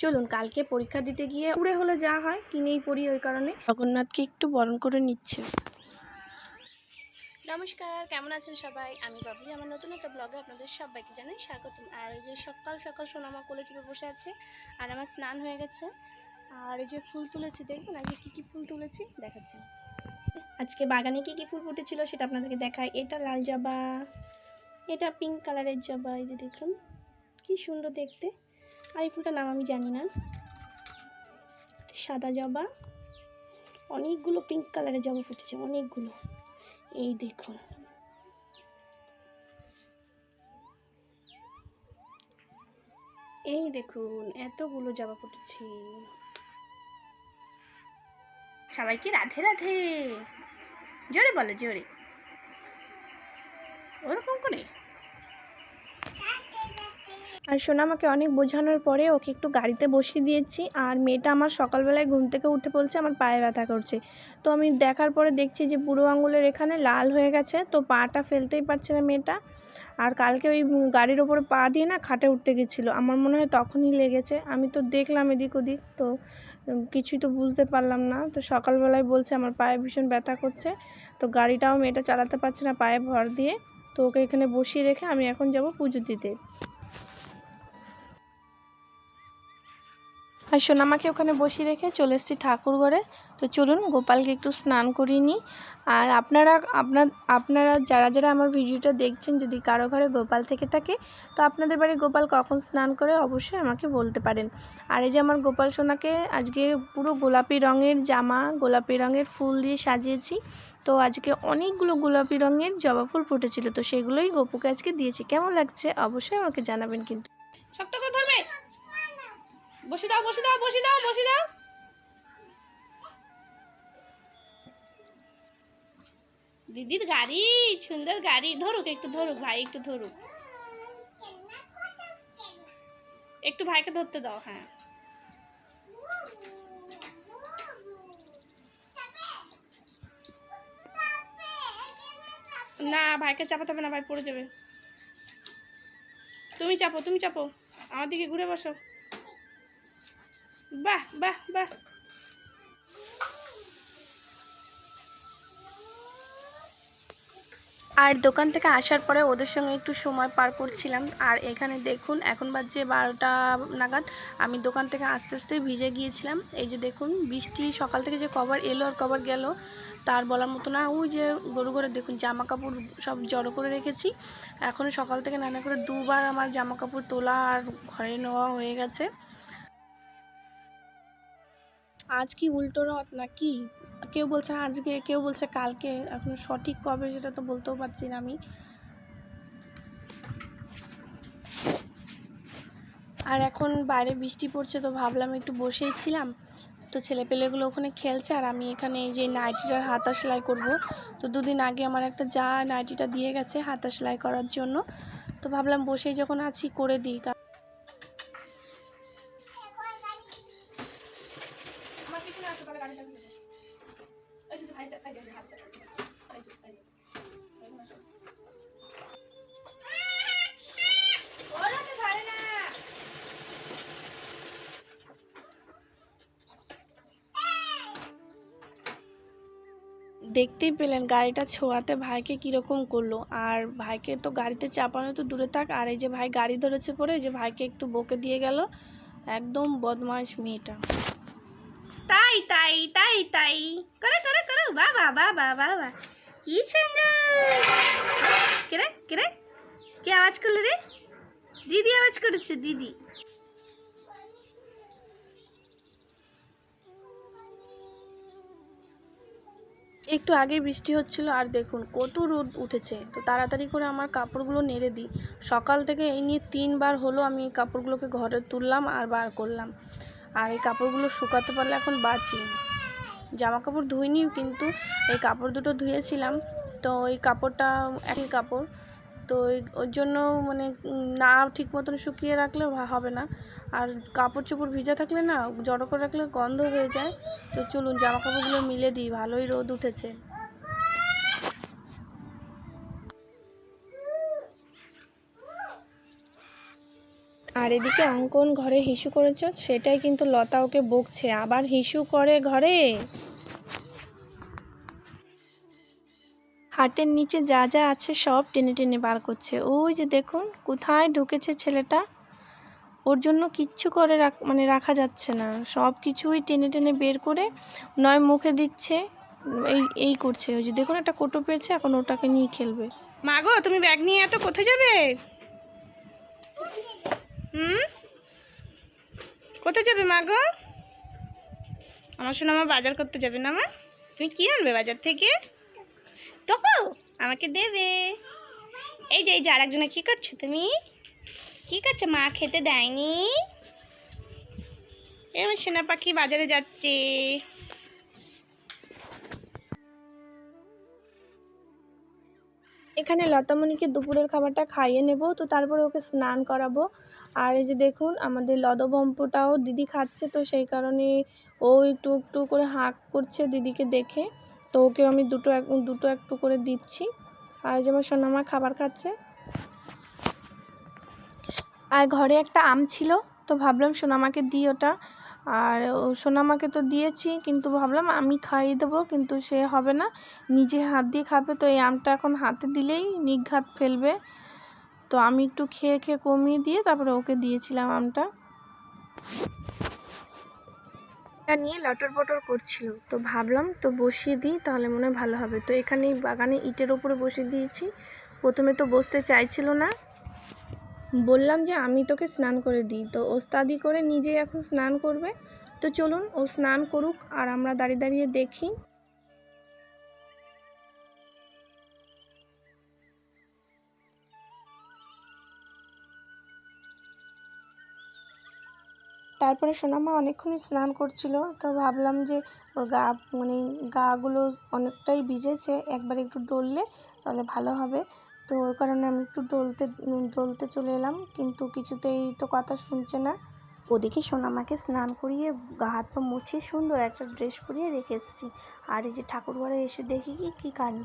চলুন কালকে পরীক্ষা দিতে গিয়ে উড়ে হলে যা হয় কিনেই পড়ি ওই কারণে। জগন্নাথকে একটু বরণ করে নিচ্ছে। নমস্কার কেমন আছেন সবাই? আমি বাবলি আমার নতুন একটা ব্লগে আপনাদের সবাইকে জানাই স্বাগতম। আর এই যে সকাল সকাল সোনামা কোলে চেপে বসে আছে আর আমার স্নান হয়ে গেছে। আর এই যে ফুল তুলেছি দেখবেন আজকে কী কী ফুল তুলেছি দেখাচ্ছি। আজকে বাগানে কী কী ফুল ফুটেছিল সেটা আপনাদেরকে দেখায় এটা লাল জবা এটা পিঙ্ক কালারের জবা এই যে দেখুন কি সুন্দর দেখতে। আর এই ফুলটার নাম আমি জানি না। সাদা জবা। অনেকগুলো পিঙ্ক কালারের জবা ফুটেছে, অনেকগুলো। এই দেখুন। এই দেখুন, এতগুলো জবা ফুটেছে। সবাইকে রাধে রাধে? জোরে বলো, জোরে। ওরকম করে? আর সোনা আমাকে অনেক বোঝানোর পরে ওকে একটু গাড়িতে বসিয়ে দিয়েছি আর মেয়েটা আমার সকালবেলায় ঘুম থেকে উঠে বলছে আমার পায়ে ব্যথা করছে। তো আমি দেখার পরে দেখছি যে বুড়ো আঙুলের এখানে লাল হয়ে গেছে, তো পাটা ফেলতেই পারছে না মেয়েটা। আর কালকে ওই গাড়ির ওপরে পা দিয়ে না খাটে উঠতে গেছিল, আমার মনে হয় তখনই লেগেছে। আমি তো দেখলাম এদিক ওদিক, তো কিছুই তো বুঝতে পারলাম না। তো সকালবেলায় বলছে আমার পায়ে ভীষণ ব্যথা করছে, তো গাড়িটাও মেয়েটা চালাতে পারছে না পায়ে ভর দিয়ে। তো ওকে এখানে বসিয়ে রেখে আমি এখন যাব পুজো দিতে। আর সোনামাকে ওখানে বসিয়ে রেখে চলে এসেছি ঠাকুর ঘরে। তো চলুন, গোপালকে একটু স্নান করিয়ে নিই। আর আপনারা, আপনার, আপনারা যারা যারা আমার ভিডিওটা দেখছেন, যদি কারও ঘরে গোপাল থেকে থাকে, তো আপনাদের বাড়ি গোপাল কখন স্নান করে অবশ্যই আমাকে বলতে পারেন। আর এই যে আমার গোপাল সোনাকে আজকে পুরো গোলাপি রঙের জামা, গোলাপি রঙের ফুল দিয়ে সাজিয়েছি। তো আজকে অনেকগুলো গোলাপি রঙের জবা ফুল ফুটেছিল, তো সেগুলোই গোপুকে আজকে দিয়েছি। কেমন লাগছে? অবশ্যই আমাকে জানাবেন কিন্তু। করে ধরবে? বসে দাও বসে দাও বসে দাও বসে দাও। দিদির গাড়ি, সুন্দর গাড়ি। ধরুক, একটু ধরুক, ভাই, একটু ধরুক। একটু ভাইকে ধরতে দাও হ্যাঁ। না, ভাইকে চাপাতে হবে না, ভাই পড়ে যাবে। তুমি চাপো তুমি চাপো। আমার দিকে ঘুরে বসো। বাহ বাহ বাহ। আর দোকান থেকে আসার পরে ওদের সঙ্গে একটু সময় পার করছিলাম। আর এখানে দেখুন, এখন বাজছে বারোটা নাগাদ। আমি দোকান থেকে আস্তে আস্তে ভিজে গিয়েছিলাম। এই যে দেখুন, বৃষ্টি, সকাল থেকে যে কভার এলো আর কভার গেল, তার বলার মতো না। ওই যে গরু ঘরে দেখুন জামা কাপড় সব জড়ো করে রেখেছি। এখন সকাল থেকে নানা করে দুবার আমার জামা কাপড় তোলা আর ঘরে নেওয়া হয়ে গেছে। আজ কি উল্টো রথ না কি কেউ বলছে আজকে, কেউ বলছে কালকে। এখন সঠিক কবে সেটা তো বলতেও পারছি না আমি। আর এখন বাইরে বৃষ্টি পড়ছে তো ভাবলাম একটু বসেই ছিলাম। তো ছেলেপেলেগুলো ওখানে খেলছে আর আমি এখানে এই যে নাইটিটার হাতা সেলাই করব। তো দুদিন আগে আমার একটা যা নাইটিটা দিয়ে গেছে হাতা সেলাই করার জন্য। তো ভাবলাম বসেই যখন আছি করে দিই দেখতেই পেলেন গাড়িটা ছোঁয়াতে ভাইকে কীরকম করল। আর ভাইকে তো গাড়িতে চাপানো তো দূরে থাক, আর এই যে ভাই গাড়ি ধরেছে পরে যে ভাইকে একটু বকে দিয়ে গেল। একদম বদমাইশ মেয়েটা। তাই তাই তাই তাই। করে করে করে। বাবা বাবা বাবা কি সুন্দর। কেরে কেরে কে আওয়াজ করল রে? দিদি আওয়াজ করেছে, দিদি। একটু আগে বৃষ্টি হচ্ছিল, আর দেখুন কত রোদ উঠেছে। তো তাড়াতাড়ি করে আমার কাপড়গুলো নেড়ে দিই। সকাল থেকে এই নিয়ে তিনবার হলো আমি এই কাপড়গুলোকে ঘরে তুললাম আর বার করলাম। আর এই কাপড়গুলো শুকাতে পারলে এখন বাঁচি। জামা কাপড় ধুইনি, কিন্তু এই কাপড় দুটো ধুয়েছিলাম। তো ওই কাপড়টা, একই কাপড় তো ওর জন্য মানে না ঠিক মতন শুকিয়ে রাখলে হবে না। আর কাপড় চোপড় ভিজা থাকলে না জড়ো করে রাখলে গন্ধ হয়ে যায়। তো চলুন জামা কাপড়গুলো মিলে দিই, ভালোই রোদ উঠেছে। আর এদিকে অঙ্কন ঘরে হিসু করেছ, সেটাই কিন্তু লতা ওকে বকছে। আবার হিসু করে ঘরে। হাটের নিচে যা যা আছে সব টেনে টেনে বার করছে। ওই যে দেখুন, কোথায় ঢুকেছে ছেলেটা? ওর জন্য কিচ্ছু করে মানে রাখা যাচ্ছে না। সব কিছুই টেনে টেনে বের করে নয় মুখে দিচ্ছে, এই এই করছে। ওই যে দেখুন, একটা কোটো পেয়েছে, এখন ওটাকে নিয়ে খেলবে। মা গো, তুমি ব্যাগ নিয়ে এত, কোথায় যাবে? হুম? কোথায় যাবে মা গো? আমার শোনো আমার বাজার করতে যাবে না মা? তুমি কী আনবে বাজার থেকে? তোকো আমাকে দেবে। এই যে এই যে আরেকজনে কী করছ তুমি? কি করছ? মা খেতে দেয়নি? এবার সোনা পাখি বাজারে যাচ্ছে। এখানে লতামণিকে দুপুরের খাবারটা খাইয়ে নেব, তো তারপরে ওকে স্নান করাবো। আর এই যে দেখুন, আমাদের লদবম্পটাও দিদি খাচ্ছে, তো সেই কারণে ও একটু একটু করে হাঁক করছে দিদিকে দেখে। তো ওকেও আমি দুটো এক, দুটো একটু করে দিচ্ছি। আর এই যে আমার খাবার খাচ্ছে। আর ঘরে একটা আম ছিল, তো ভাবলাম সোনামাকে দিই ওটা। আর সোনামাকে তো দিয়েছি, কিন্তু ভাবলাম আমি খাইয়ে দেবো, কিন্তু সে হবে না। নিজে হাত দিয়ে খাবে, তো এই আমটা এখন হাতে দিলেই নিঘাত ফেলবে। তো আমি একটু খেয়ে খেয়ে কমিয়ে দিয়ে তারপরে ওকে দিয়েছিলাম আমটা। এটা নিয়ে লটর পটর করছিল। তো ভাবলাম, তো বসিয়ে দিই, তাহলে মনে হয় ভালো হবে। তো এখানে বাগানে ইটের ওপরে বসিয়ে দিয়েছি। প্রথমে তো বসতে চাইছিল না। বললাম যে, আমি তোকে স্নান করে দিই। তো ওস্তাদি করে নিজে এখন স্নান করবে। তো চলুন, ও স্নান করুক আর আমরা দাঁড়িয়ে দাঁড়িয়ে দেখি। তারপরে সোনামা অনেকক্ষণই স্নান করছিল, তো ভাবলাম যে ওর গা মানে গাগুলো অনেকটাই ভিজেছে, একবার একটু ডললে তাহলে ভালো হবে। তো ওই কারণে আমি একটু ডলতে ডলতে চলে এলাম, কিন্তু কিছুতেই তো কথা শুনছে না। ওদিকে সোনামাকে স্নান করিয়ে গা হাত পা মুছিয়ে সুন্দর একটা ড্রেস পরিয়ে রেখে এসেছি। আর এই যে ঠাকুর ঘরে এসে দেখি কি, কী কাণ্ড,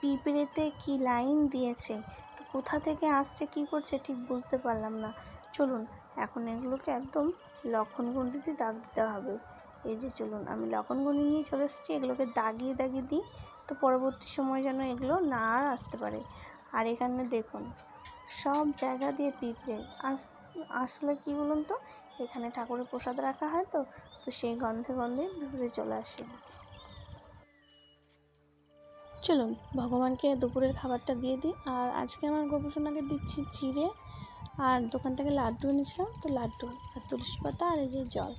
পিঁপড়েতে কি লাইন দিয়েছে তো কোথা থেকে আসছে, কি করছে ঠিক বুঝতে পারলাম না। চলুন, এখন এগুলোকে একদম লক্ষণগুণ্ডিতে দাগ দিতে হবে। এই যে চলুন, আমি লক্ষণগুণ্ডি নিয়ে চলে এসেছি, এগুলোকে দাগিয়ে দাগিয়ে দিই, তো পরবর্তী সময় যেন এগুলো না আর আসতে পারে। আর এখানে দেখুন, সব জায়গা দিয়ে পিঁপড়ে, আস, আসলে কী বলুন তো, এখানে ঠাকুরের প্রসাদ রাখা হয় তো তো সেই গন্ধে গন্ধে পিঁপড়ে চলে আসে। চলুন, ভগবানকে দুপুরের খাবারটা দিয়ে দিই, আর আজকে আমার গোপসোনাকে দিচ্ছি চিড়ে আর দোকান থেকে লাড্ডু এনেছিলাম, তো লাড্ডু আর তুলসী পাতা আর এই যে জল।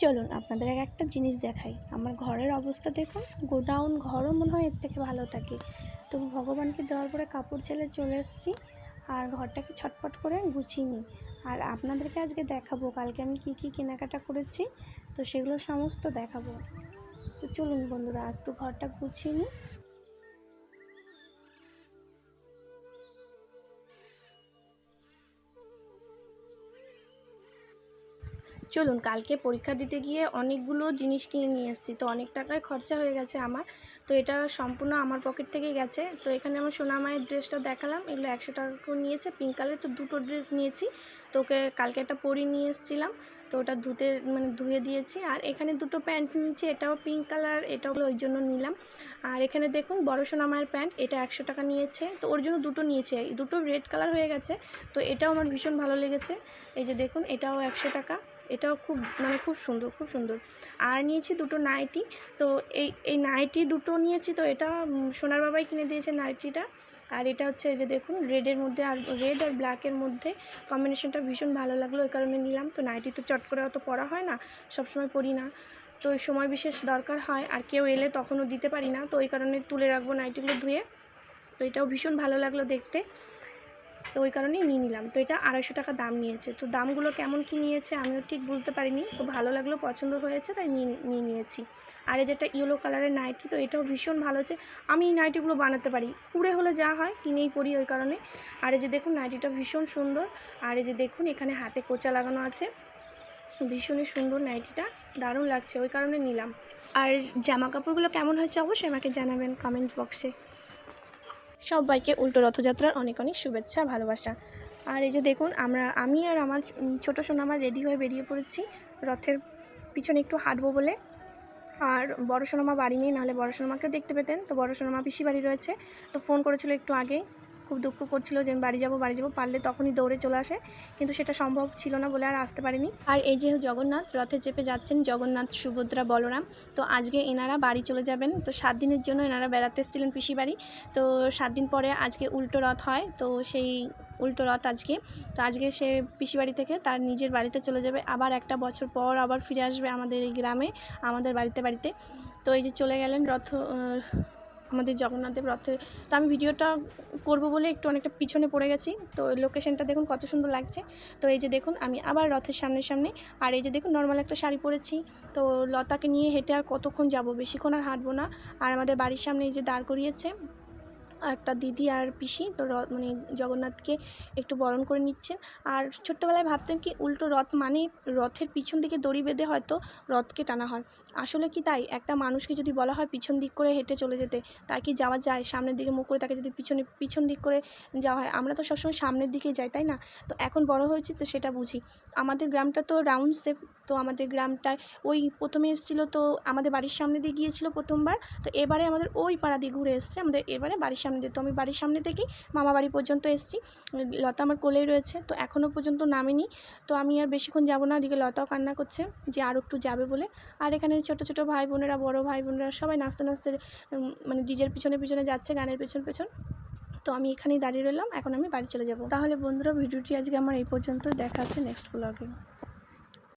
চলুন আপনাদের এক একটা জিনিস দেখাই। আমার ঘরের অবস্থা দেখুন, গোডাউন ঘরও মনে হয় এর থেকে ভালো থাকে। তো ভগবানকে দেওয়ার পরে কাপড় ছেলে চলে এসেছি, আর ঘরটাকে ছটপট করে গুছিয়ে নিই। আর আপনাদেরকে আজকে দেখাবো, কালকে আমি কি কি কেনাকাটা করেছি, তো সেগুলো সমস্ত দেখাবো। তো চলুন বন্ধুরা, একটু ঘরটা গুছিয়ে নিই। চলুন, কালকে পরীক্ষা দিতে গিয়ে অনেকগুলো জিনিস কিনে নিয়ে এসেছি। তো অনেক টাকায় খরচা হয়ে গেছে আমার। তো এটা সম্পূর্ণ আমার পকেট থেকেই গেছে। তো এখানে আমার সোনা মায়ের ড্রেসটা দেখালাম। এগুলো একশো টাকা করে নিয়েছে। পিঙ্ক কালার তো দুটো ড্রেস নিয়েছি। তো ওকে কালকে একটা পরি নিয়ে এসেছিলাম। তো ওটা ধুতে মানে ধুয়ে দিয়েছি। আর এখানে দুটো প্যান্ট নিয়েছি। এটাও পিঙ্ক কালার, এটাও ওই জন্য নিলাম। আর এখানে দেখুন, বড় সোনা মায়ের প্যান্ট, এটা একশো টাকা নিয়েছে। তো ওর জন্য দুটো নিয়েছে। দুটো রেড কালার হয়ে গেছে। তো এটাও আমার ভীষণ ভালো লেগেছে। এই যে দেখুন, এটাও একশো টাকা। এটাও খুব মানে খুব সুন্দর খুব সুন্দর। আর নিয়েছি দুটো নাইটি। তো এই এই নাইটি দুটো নিয়েছি, তো এটা সোনার বাবাই কিনে দিয়েছে নাইটিটা। আর এটা হচ্ছে এই যে দেখুন রেডের মধ্যে আর রেড আর ব্ল্যাকের মধ্যে কম্বিনেশনটা ভীষণ ভালো লাগল, ওই কারণে নিলাম। তো নাইটি তো চট করে অত পরা হয় না, সবসময় পরি না। তো ওই সময় বিশেষ দরকার হয়, আর কেউ এলে তখনও দিতে পারি না। তো ওই কারণে তুলে রাখব নাইটিগুলো ধুয়ে। তো এটাও ভীষণ ভালো লাগল দেখতে। তো ওই কারণেই নিয়ে নিলাম। তো এটা আড়াইশো টাকা দাম নিয়েছে। তো দামগুলো কেমন কি নিয়েছে আমিও ঠিক বুঝতে পারিনি। তো ভালো লাগল, পছন্দ হয়েছে, তাই নিয়ে নিয়ে নিয়েছি। আর এই যেটা ইয়েলো কালারের নাইটি, তো এটাও ভীষণ ভালো হচ্ছে আমি এই নাইটিগুলো বানাতে পারি। পুড়ে হলে যা হয় কিনেই পরি ওই কারণে। আর এই যে দেখুন নাইটিটা ভীষণ সুন্দর। আর এই যে দেখুন এখানে হাতে কোচা লাগানো আছে। ভীষণই সুন্দর নাইটিটা। দারুণ লাগছে, ওই কারণে নিলাম। আর জামা কাপড়গুলো কেমন হয়েছে অবশ্যই আমাকে জানাবেন কমেন্ট বক্সে। সবাইকে উল্টো রথযাত্রার অনেক অনেক শুভেচ্ছা, ভালোবাসা। আর এই যে দেখুন, আমরা, আমি আর আমার ছোটো সোনা আমার রেডি হয়ে বেরিয়ে পড়েছি। রথের পিছনে একটু হাঁটবো বলে। আর বড় সোনামা বাড়ি নেই, নাহলে বড় সোনামাকে দেখতে পেতেন। তো বড় সোনামা পিসি বাড়ি রয়েছে। তো ফোন করেছিল একটু আগে। খুব দুঃখ করছিল যে আমি বাড়ি যাব বাড়ি যাব, পারলে তখনই দৌড়ে চলে আসে। কিন্তু সেটা সম্ভব ছিল না বলে আর আসতে পারিনি। আর এই যে জগন্নাথ, রথে চেপে যাচ্ছেন জগন্নাথ, সুভদ্রা, বলরাম। তো আজকে এনারা বাড়ি চলে যাবেন। তো সাত দিনের জন্য এনারা বেড়াতে এসেছিলেন পিসি বাড়ি। তো সাত দিন পরে আজকে উল্টো রথ হয়। তো সেই উল্টো রথ আজকে। তো আজকে সে পিসি বাড়ি থেকে তার নিজের বাড়িতে চলে যাবে। আবার একটা বছর পর আবার ফিরে আসবে আমাদের এই গ্রামে, আমাদের বাড়িতে বাড়িতে। তো এই যে চলে গেলেন রথ আমাদের জগন্নাথদেব রথে। তো আমি ভিডিওটা করব বলে একটু অনেকটা পিছনে পড়ে গেছি। তো লোকেশনটা দেখুন কত সুন্দর লাগছে। তো এই যে দেখুন, আমি আবার রথের সামনে সামনে আর এই যে দেখুন নর্মাল একটা শাড়ি পরেছি। তো লতাকে নিয়ে হেঁটে আর কতক্ষণ যাব? বেশিক্ষণ আর হাঁটবো না। আর আমাদের বাড়ির সামনে এই যে দাঁড় করিয়েছে। একটা দিদি আর পিসি তো রথ মানে জগন্নাথকে একটু বরণ করে নিচ্ছেন। আর ছোট্টবেলায় ভাবতেন কি উল্টো রথ মানে রথের পিছন দিকে দড়ি বেঁধে হয়তো রথকে টানা হয়। আসলে কি তাই? একটা মানুষকে যদি বলা হয় পিছন দিক করে হেঁটে চলে যেতে তাই কি যাওয়া যায়? সামনের দিকে মুখ করে তাকে যদি পিছনে পিছন দিক করে যাওয়া হয়? আমরা তো সবসময় সামনের দিকে যাই, তাই না? তো এখন বড় হয়েছি, তো সেটা বুঝি। আমাদের গ্রামটা তো রাউন্ড শেপ তো আমাদের গ্রামটায় ওই প্রথমে এসেছিল তো আমাদের বাড়ির সামনে দিয়ে গিয়েছিল প্রথমবার। তো এবারে আমাদের ওই পাড়া দিয়ে ঘুরে এসছে, আমাদের এবারে বাড়ির সামনে দিয়ে, তো আমি বাড়ির সামনে থেকেই মামা বাড়ি পর্যন্ত এসেছি। লতা আমার কোলেই রয়েছে, তো এখনও পর্যন্ত নামেনি। তো আমি আর বেশিক্ষণ যাব না, ওদিকে লতাও কান্না করছে যে আর একটু যাবে বলে। আর এখানে ছোট ছোট ভাই বোনেরা, বড় ভাই বোনেরা সবাই নাচতে নাচতে মানে ডিজের পিছনে পিছনে যাচ্ছে, গানের পেছন পেছন। তো আমি এখানেই দাঁড়িয়ে রইলাম, এখন আমি বাড়ি চলে যাব। তাহলে বন্ধুরা, ভিডিওটি আজকে আমার এই পর্যন্ত দেখা হচ্ছে নেক্সট ব্লগে